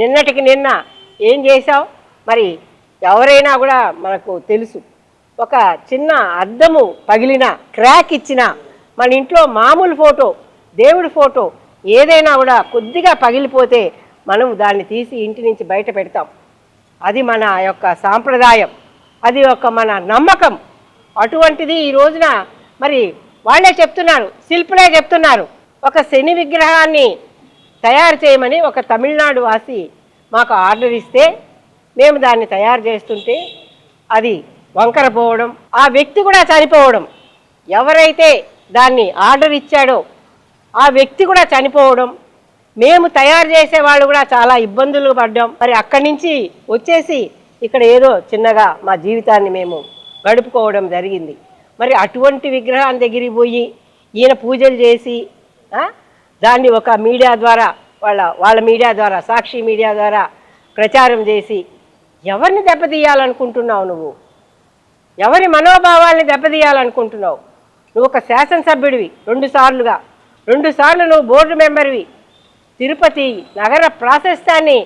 నిన్నటికి నిన్న ఏం చేశావు? మరి ఎవరైనా కూడా మనకు తెలుసు. ఒక చిన్న అద్దము పగిలిన క్రాక్ ఇచ్చిన మన ఇంట్లో మామూలు ఫోటో దేవుడి ఫోటో ఏదైనా కూడా కొద్దిగా పగిలిపోతే మనం దాన్ని తీసి ఇంటి నుంచి బయట పెడతాం. అది మన యొక్క సాంప్రదాయం. అది ఒక మన నమ్మకం. అటువంటిది ఈ రోజున మరి వాళ్ళే చెప్తున్నారు శిల్పులే చెప్తున్నారు. ఒక శని విగ్రహాన్ని తయారు చేయమని ఒక తమిళనాడు వాసి మాకు ఆర్డర్ ఇస్తే మేము దాన్ని తయారు చేస్తుంటే అది వంకర పోవడం ఆ వ్యక్తి కూడా చనిపోవడం. ఎవరైతే దాన్ని ఆర్డర్ ఇచ్చాడో ఆ వ్యక్తి కూడా చనిపోవడం. మేము తయారు చేసే వాళ్ళు కూడా చాలా ఇబ్బందులు పడ్డాం. మరి అక్కడి నుంచి వచ్చేసి ఇక్కడ ఏదో చిన్నగా మా జీవితాన్ని మేము గడుపుకోవడం జరిగింది. మరి అటువంటి విగ్రహాన్ని దగ్గరికి పోయి ఈయన పూజలు చేసి దాన్ని ఒక మీడియా ద్వారా వాళ్ళ వాళ్ళ మీడియా ద్వారా సాక్షి మీడియా ద్వారా ప్రచారం చేసి ఎవరిని దెబ్బతీయాలనుకుంటున్నావు నువ్వు? ఎవరి మనోభావాల్ని దెబ్బతీయాలనుకుంటున్నావు? నువ్వు ఒక శాసనసభ్యుడివి రెండు సార్లుగా. రెండు సార్లు నువ్వు బోర్డు మెంబర్వి. తిరుపతి నగర ప్రాశస్త్యాన్ని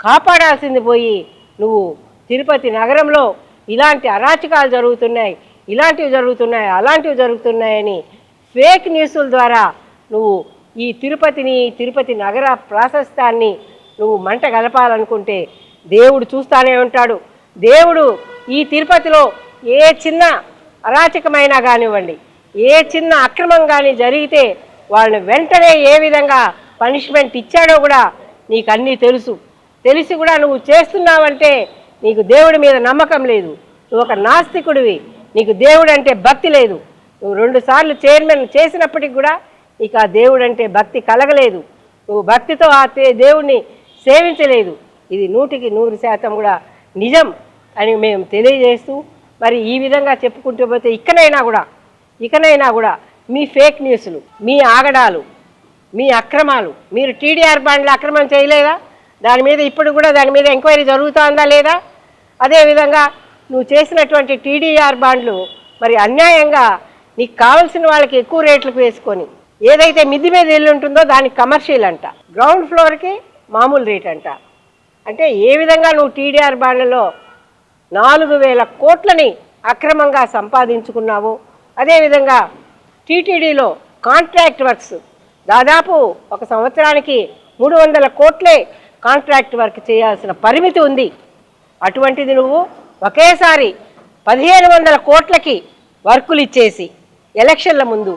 కాపాడాల్సింది పోయి నువ్వు తిరుపతి నగరంలో ఇలాంటి అరాచకాలు జరుగుతున్నాయి ఇలాంటివి జరుగుతున్నాయి అలాంటివి జరుగుతున్నాయని ఫేక్ న్యూస్ల ద్వారా నువ్వు ఈ తిరుపతిని తిరుపతి నగర ప్రాశస్త్యాన్ని నువ్వు మంట గలపాలనుకుంటే దేవుడు చూస్తానే ఉంటాడు. దేవుడు ఈ తిరుపతిలో ఏ చిన్న అరాచకమైనా కానివ్వండి ఏ చిన్న అక్రమం కానీ జరిగితే వాళ్ళని వెంటనే ఏ విధంగా పనిష్మెంట్ ఇచ్చాడో కూడా నీకు అన్నీ తెలుసు. తెలిసి కూడా నువ్వు చేస్తున్నావంటే నీకు దేవుడి మీద నమ్మకం లేదు. నువ్వు ఒక నాస్తికుడివి నీకు దేవుడు అంటే భక్తి లేదు. నువ్వు రెండుసార్లు చైర్మన్ చేసినప్పటికి కూడా ఇక దేవుడు అంటే భక్తి కలగలేదు. నువ్వు భక్తితో ఆ దేవుణ్ణి సేవించలేదు. ఇది నూటికి నూరు శాతం కూడా నిజం అని మేము తెలియజేస్తూ మరి ఈ విధంగా చెప్పుకుంటూ పోతే ఇకనైనా కూడా ఇకనైనా కూడా మీ ఫేక్ న్యూస్లు మీ ఆగడాలు మీ అక్రమాలు మీరు టీడీఆర్ బాండ్లు అక్రమం చేయలేదా? దాని మీద ఇప్పుడు కూడా దాని మీద ఎంక్వైరీ జరుగుతుందా లేదా? అదేవిధంగా నువ్వు చేసినటువంటి టీడీఆర్ బాండ్లు మరి అన్యాయంగా నీకు కావాల్సిన వాళ్ళకి ఎక్కువ రేట్లకు వేసుకొని ఏదైతే మిద్ది మీద ఇల్లు ఉంటుందో దానికి కమర్షియల్ అంట. గ్రౌండ్ ఫ్లోర్కి మామూలు రేట్ అంట. అంటే ఏ విధంగా నువ్వు టీడీఆర్ బాండ్లలో నాలుగు వేల కోట్లని అక్రమంగా సంపాదించుకున్నావు? అదేవిధంగా టీటీడీలో కాంట్రాక్ట్ వర్క్స్ దాదాపు ఒక సంవత్సరానికి మూడు వందల కోట్లే కాంట్రాక్ట్ వర్క్ చేయాల్సిన పరిమితి ఉంది. అటువంటిది నువ్వు ఒకేసారి పదిహేను వందల కోట్లకి వర్కులు ఇచ్చేసి ఎలక్షన్ల ముందు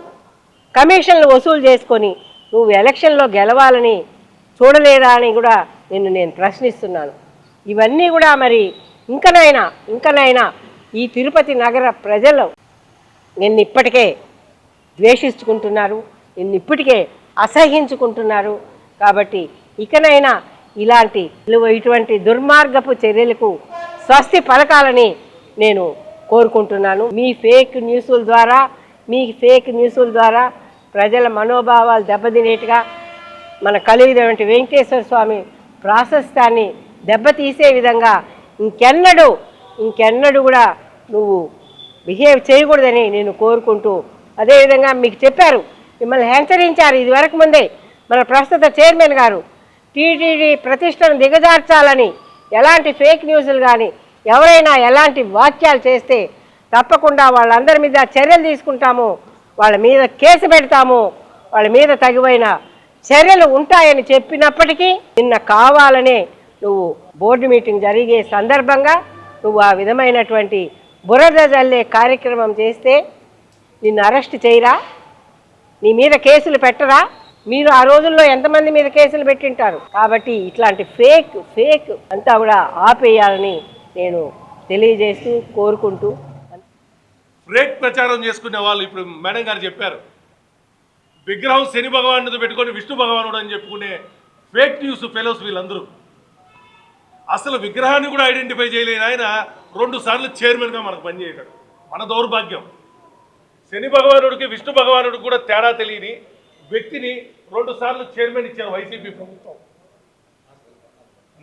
కమిషన్లు వసూలు చేసుకొని నువ్వు ఎలక్షన్లో గెలవాలని చూడలేదా అని కూడా నిన్ను నేను ప్రశ్నిస్తున్నాను. ఇవన్నీ కూడా మరి ఇంకనైనా ఇంకనైనా ఈ తిరుపతి నగర ప్రజలు నిన్ను ఇప్పటికే ద్వేషించుకుంటున్నారు నిన్ను ఇప్పటికే అసహించుకుంటున్నారు. కాబట్టి ఇకనైనా ఇలాంటి ఇటువంటి దుర్మార్గపు చర్యలకు స్వస్తి పలకాలని నేను కోరుకుంటున్నాను. మీ ఫేక్ న్యూస్ల ద్వారా మీ ఫేక్ న్యూస్ల ద్వారా ప్రజల మనోభావాలు దెబ్బతినేట్టుగా మన కలిగినటువంటి వెంకటేశ్వర స్వామి ప్రాశస్త్యాన్ని దెబ్బతీసే విధంగా ఇంకెన్నడూ ఇంకెన్నడూ కూడా నువ్వు బిహేవ్ చేయకూడదని నేను కోరుకుంటూ అదేవిధంగా మీకు చెప్పారు మిమ్మల్ని హెచ్చరించారు ఇదివరకు ముందే మన ప్రస్తుత చైర్మన్ గారు. టీటీడీ ప్రతిష్టను దిగజార్చాలని ఎలాంటి ఫేక్ న్యూస్లు కానీ ఎవరైనా ఎలాంటి వాక్యాలు చేస్తే తప్పకుండా వాళ్ళందరి మీద చర్యలు తీసుకుంటాము. వాళ్ళ మీద కేసు పెడతాము. వాళ్ళ మీద తగివైన చర్యలు ఉంటాయని చెప్పినప్పటికీ నిన్న కావాలనే నువ్వు బోర్డు మీటింగ్ జరిగే సందర్భంగా నువ్వు ఆ విధమైనటువంటి బురద జల్లే కార్యక్రమం చేస్తే నిన్ను అరెస్ట్ చేయరా? నీ మీద కేసులు పెట్టరా? మీరు ఆ రోజుల్లో ఎంతమంది మీద కేసులు పెట్టింటారు? కాబట్టి ఇట్లాంటి ఫేక్ ఫేక్ అంతా కూడా ఆపేయాలని నేను తెలియజేస్తూ కోరుకుంటూ ఫేక్ ప్రచారం చేసుకునే వాళ్ళు ఇప్పుడు మేడం గారు చెప్పారు. విగ్రహం శని భగవానుడితో పెట్టుకొని విష్ణు భగవానుడు అని చెప్పుకునే ఫేక్ న్యూస్ ఫెలోస్ వీళ్ళందరూ. అసలు విగ్రహాన్ని కూడా ఐడెంటిఫై చేయలేని ఆయన రెండు సార్లు చైర్మన్గా మనకు పనిచేయటాడు మన దౌర్భాగ్యం. శని భగవానుడికి విష్ణు భగవానుడికి కూడా తేడా తెలియని వ్యక్తిని రెండు సార్లు చైర్మన్ ఇచ్చారు వైసీపీ ప్రభుత్వం.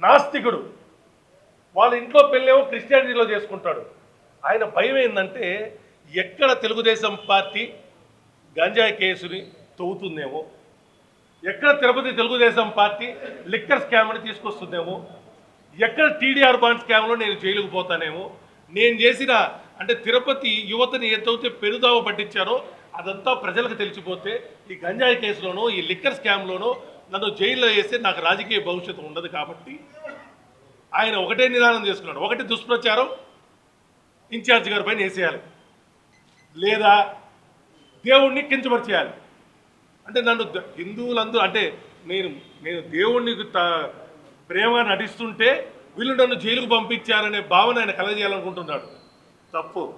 నాస్తికుడు. వాళ్ళ ఇంట్లో పెళ్ళేమో క్రిస్టియానిటీలో చేసుకుంటాడు. ఆయన భయం ఏంటంటే ఎక్కడ తెలుగుదేశం పార్టీ గంజాయి కేసుని తవ్వుతుందేమో ఎక్కడ తిరుపతి తెలుగుదేశం పార్టీ లిక్కర్ స్కామ్ని తీసుకొస్తుందేమో ఎక్కడ టీడీఆర్ బాండ్ స్కామ్లో నేను జైలుకు పోతానేమో నేను చేసిన అంటే తిరుపతి యువతని ఎంతైతే పెరుదావ పట్టించారో అదంతా ప్రజలకు తెలిసిపోతే ఈ గంజాయి కేసులోనో ఈ లిక్కర్ స్కామ్లోనో నన్ను జైల్లో వేస్తే నాకు రాజకీయ భవిష్యత్తు ఉండదు కాబట్టి ఆయన ఒకటే నిదానం చేసుకున్నాడు. ఒకటి దుష్ప్రచారం ఇన్ఛార్జ్ గారి పైన వేసేయాలి. లేదా దేవుణ్ణి కించపరిచేయాలి. అంటే నన్ను ద- హిందువులందరూ అంటే నేను నేను దేవుణ్ణి త- ప్రేమగా నటిస్తుంటే వీళ్ళు నన్ను జైలుకు పంపించారనే భావన ఆయన కలగజేయాలనుకుంటున్నాడు. తప్పు.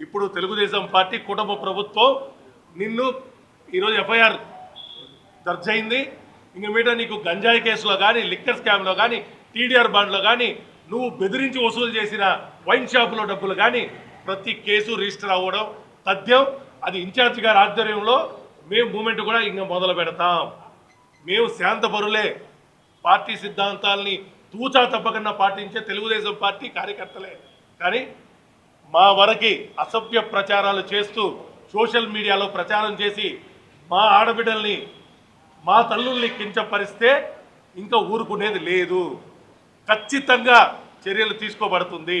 ఇప్పుడు తెలుగుదేశం పార్టీ కుటుంబ ప్రభుత్వం నిన్ను ఈరోజు ఎఫ్ఐఆర్ దర్జైంది ఇంక మీద నీకు గంజాయి కేసులో కానీ లిక్కర్ స్కామ్లో కానీ టీడీఆర్ బాండ్లో కానీ నువ్వు బెదిరించి వసూలు చేసిన వైన్ షాపులో డబ్బులు కానీ ప్రతి కేసు రిజిస్టర్ అవ్వడం తథ్యం అది ఇన్ఛార్జ్ గారి ఆధ్వర్యంలో మేము మూమెంట్ కూడా ఇంకా మొదలు పెడతాం. మేము శాంతపరులే. పార్టీ సిద్ధాంతాల్ని తూచా తప్పకుండా పాటించే తెలుగుదేశం పార్టీ కార్యకర్తలే. కానీ మా వరకి అసభ్య ప్రచారాలు చేస్తూ సోషల్ మీడియాలో ప్రచారం చేసి మా ఆడబిడ్డల్ని మా తల్లుల్ని కించపరిస్తే ఇంకా ఊరుకునేది లేదు. ఖచ్చితంగా చర్యలు తీసుకోబడుతుంది.